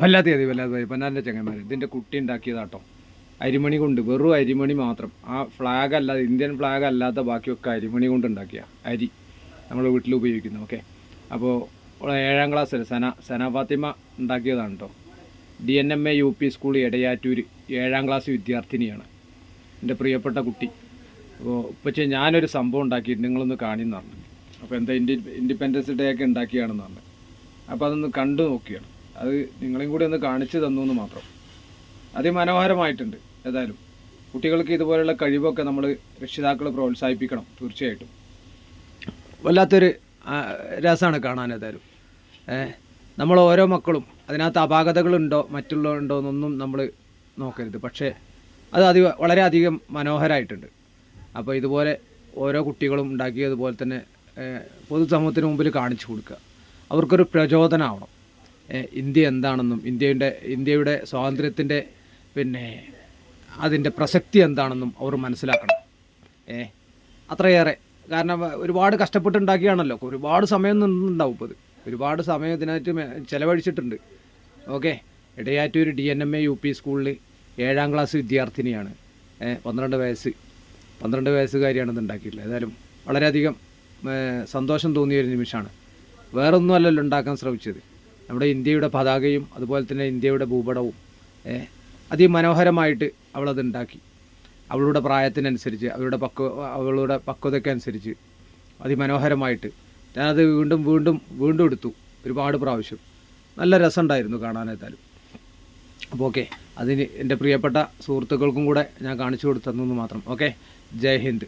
വല്ലാത്ത മതി വല്ലാത്ത മതി പൊന്നാന്റെ ചങ്ങന്മാർ ഇതിന്റെ കുട്ടി ഉണ്ടാക്കിയതാട്ടോ. അരിമണി കൊണ്ട് വെറും അരിമണി മാത്രം. ആ ഫ്ലാഗ് അല്ലാതെ ഇന്ത്യൻ ഫ്ലാഗ് അല്ലാത്ത ബാക്കിയൊക്കെ അരിമണി കൊണ്ട് ഉണ്ടാക്കിയ അരി നമ്മൾ വീട്ടിൽ ഉപയോഗിക്കുന്നു ഓക്കെ അപ്പോൾ ഏഴാം ക്ലാസ്സിൽ സന സന ഫാത്തിമ ഉണ്ടാക്കിയതാണ് കേട്ടോ D N M A U P school Edayattoor ഏഴാം ക്ലാസ് വിദ്യാർത്ഥിനിയാണ് എന്റെ പ്രിയപ്പെട്ട കുട്ടി. അപ്പോൾ പക്ഷേ ഞാനൊരു സംഭവം ഉണ്ടാക്കിയിട്ട് നിങ്ങളൊന്ന് കാണിയെന്ന് പറഞ്ഞു. അപ്പോൾ എന്താ ഇൻഡി ഇൻഡിപെൻഡൻസ് ഡേ ഒക്കെ ഉണ്ടാക്കിയാണെന്ന് പറഞ്ഞു. അപ്പോൾ അതൊന്ന് കണ്ടു നോക്കിയാണ്. അത് നിങ്ങളെയും കൂടി ഒന്ന് കാണിച്ചു തന്നു എന്ന് മാത്രം. അതിമനോഹരമായിട്ടുണ്ട് ഏതായാലും. കുട്ടികൾക്ക് ഇതുപോലുള്ള കഴിവൊക്കെ നമ്മൾ രക്ഷിതാക്കൾ പ്രോത്സാഹിപ്പിക്കണം തീർച്ചയായിട്ടും. വല്ലാത്തൊരു രസമാണ് കാണാൻ ഏതായാലും. നമ്മൾ ഓരോ മക്കളും അതിനകത്ത് അപാകതകളുണ്ടോ മറ്റുള്ളതുണ്ടോ എന്നൊന്നും നമ്മൾ നോക്കരുത്. പക്ഷേ അത് അതി വളരെയധികം മനോഹരമായിട്ടുണ്ട് അപ്പോൾ ഇതുപോലെ ഓരോ കുട്ടികളും ഉണ്ടാക്കിയതുപോലെ തന്നെ പൊതുസമൂഹത്തിന് മുമ്പിൽ കാണിച്ചു കൊടുക്കുക. അവർക്കൊരു പ്രചോദനമാവണം ഇന്ത്യ എന്താണെന്നും ഇന്ത്യയുടെ ഇന്ത്യയുടെ സ്വാതന്ത്ര്യത്തിന്റെ പിന്നെ അതിന്റെ പ്രസക്തി എന്താണെന്നും അവർ മനസ്സിലാക്കണം. ഏ അത്രയേറെ. കാരണം ഒരുപാട് കഷ്ടപ്പെട്ടുണ്ടാക്കിയാണല്ലോ. ഒരുപാട് സമയം നിന്നുണ്ടാവും ഇപ്പോൾ ഒരുപാട് സമയം ഇതിനായിട്ട് ചിലവഴിച്ചിട്ടുണ്ട്. Okay? Edayattoor D N M A U P സ്കൂളിൽ ഏഴാം ക്ലാസ് വിദ്യാർത്ഥിനിയാണ്. പന്ത്രണ്ട് വയസ്സ്. പന്ത്രണ്ട് വയസ്സുകാരിയാണ് ഇത് ഉണ്ടാക്കിയിട്ടുള്ളത്. ഏതായാലും വളരെയധികം സന്തോഷം തോന്നിയ ഒരു നിമിഷമാണ്. വേറൊന്നും അല്ലല്ലോ ഉണ്ടാക്കാൻ ശ്രമിച്ചത്. നമ്മുടെ ഇന്ത്യയുടെ പതാകയും അതുപോലെ തന്നെ ഇന്ത്യയുടെ ഭൂപടവും അതിമനോഹരമായിട്ട് അവളത് ഉണ്ടാക്കി അവളുടെ പ്രായത്തിനനുസരിച്ച് അവളുടെ പക്വ അവളുടെ പക്വതയ്ക്കനുസരിച്ച് അതിമനോഹരമായിട്ട് ഞാനത് വീണ്ടും വീണ്ടും വീണ്ടും എടുത്തു ഒരുപാട് പ്രാവശ്യം. നല്ല രസമുണ്ടായിരുന്നു കാണാനേതായാലും അപ്പോൾ ഓക്കെ അതിന് എന്റെ പ്രിയപ്പെട്ട സുഹൃത്തുക്കൾക്കും കൂടെ ഞാൻ കാണിച്ചു കൊടുത്തു മാത്രം. ഓക്കെ ജയ് ഹിന്ദ്.